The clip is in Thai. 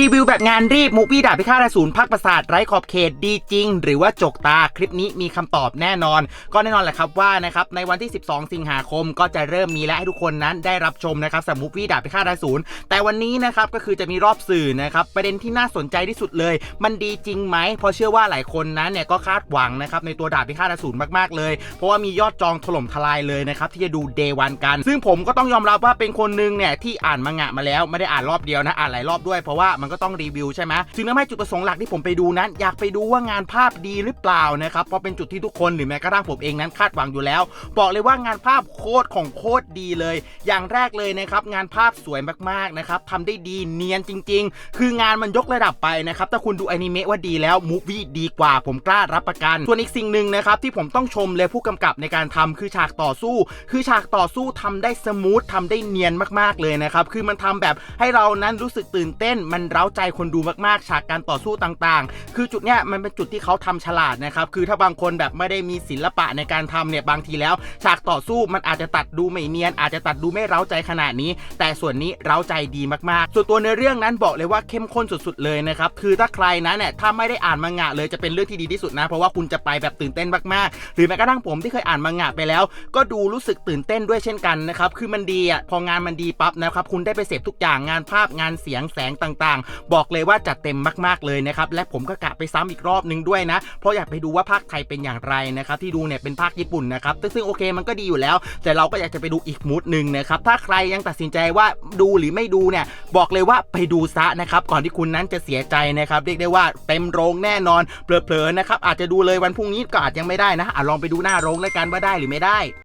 รีวิวแบบงานรีบมูฟี่ดาบพิฆาตอสูรพักประสาทไร้ขอบเขตดีจริง หรือว่าจกตาคลิปนี้มีคำตอบแน่นอน ก็แน่นอนแหละครับว่านะครับในวันที่ 12 สิงหาคมก็จะเริ่มมีและให้ทุกคนนั้นได้รับชมนะครับสำหรับมูฟี่ดาบพิฆาตอสูรแต่วันนี้นะครับก็คือจะมีรอบสื่อนะครับประเด็นที่น่าสนใจที่สุดเลย มันดีจริงไหมเพราะเชื่อว่าหลายคนนั้นเนี่ยก็คาดหวังนะครับในตัวดาบพิฆาตอสูรมากๆเลย เพราะว่ามียอดจองถล่มทลายเลยนะครับที่จะดูเดวันกัน ซึ่งผมก็ต้องยอมรับว่าเป็นคนหนึงเนี่ยที่อ่านมังงะมาแล้วไม่ได้อ่านรอบเดียวนะอ่านหลายรอบด้วยเพราะว่ามันก็ต้องรีวิวใช่ไหมซึ่งทำให้จุดประสงค์หลักที่ผมไปดูนั้น อยากไปดูว่างานภาพดีหรือเปล่านะครับเพราะเป็นจุดที่ทุกคนหรือแม้กระทั่งผมเองนั้นคาดหวังอยู่แล้ว บอกเลยว่างานภาพโคตรของโคตรดีเลย อย่างแรกเลยนะครับงานภาพสวยมากๆนะครับทำได้ดีเนียนจริง ๆ คืองานมันยกระดับไปนะครับถ้าคุณดูอนิเมะว่าดีแล้วมูฟวี่ดีกว่าผมกล้ารับประกัน ส่วนอีกสิ่งหนึ่งนะครับที่ผมต้องชมเลยผู้กำกับในการทำคือฉากต่อสู้ คือฉากต่อสู้ทำได้สมูททำได้เนียนมากๆเลยนะครับคือมันทำแบบให้เรานั้นรู้สึกตื่นเต้นมันเร้าใจคนดูมากๆ ฉากการต่อสู้ต่างๆ คือจุดเนี้ยมันเป็นจุดที่เขาทำฉลาดนะครับ คือถ้าบางคนแบบไม่ได้มีศิลปะในการทำเนี่ยบางทีแล้ว ฉากต่อสู้มันอาจจะตัดดูไม่เนียน อาจจะตัดดูไม่เร้าใจขนาดนี้ แต่ส่วนนี้เร้าใจดีมากๆ ส่วนตัวในเรื่องนั้นบอกเลยว่าเข้มข้นสุดๆเลยนะครับคือถ้าใครนะเนี่ยถ้าไม่ได้อ่านมังงะเลยจะเป็นเรื่องที่ดีที่สุดนะ เพราะว่าคุณจะไปแบบตื่นเต้นมากๆ หรือแม้กระทั่งผมที่เคยอ่านมังงะไปแล้ว ก็ดูรู้สึกตื่นเต้นด้วยเช่นกันนะครับคือมันดีอะพองานมันดีปั๊บนะครับคุณได้ไปเสพทุกอย่างงานภาพงานเสียงแสงต่างๆบอกเลยว่าจัดเต็มมาก ๆเลยนะครับและผมก็กะไปซ้ำอีกรอบนึงด้วยนะ เพราะอยากไปดูว่าภาคไทยเป็นอย่างไรนะครับที่ดูเนี่ยเป็นภาคญี่ปุ่นนะครับซึ่งโอเคมันก็ดีอยู่แล้ว แต่เราก็อยากจะไปดูอีกมูดหนึ่งนะครับถ้าใครยังตัดสินใจว่าดูหรือไม่ดูเนี่ยบอกเลยว่าไปดูซะนะครับก่อนที่คุณนั้นจะเสียใจนะครับเรียกได้ว่าเต็มโรงแน่นอนเผลอๆนะครับอาจจะดูเลยวันพรุ่งนี้ก็อาจยังไม่ได้นะอะลองไปดูหน้าโรงแล้วกันว่าได้หรือไม่ได้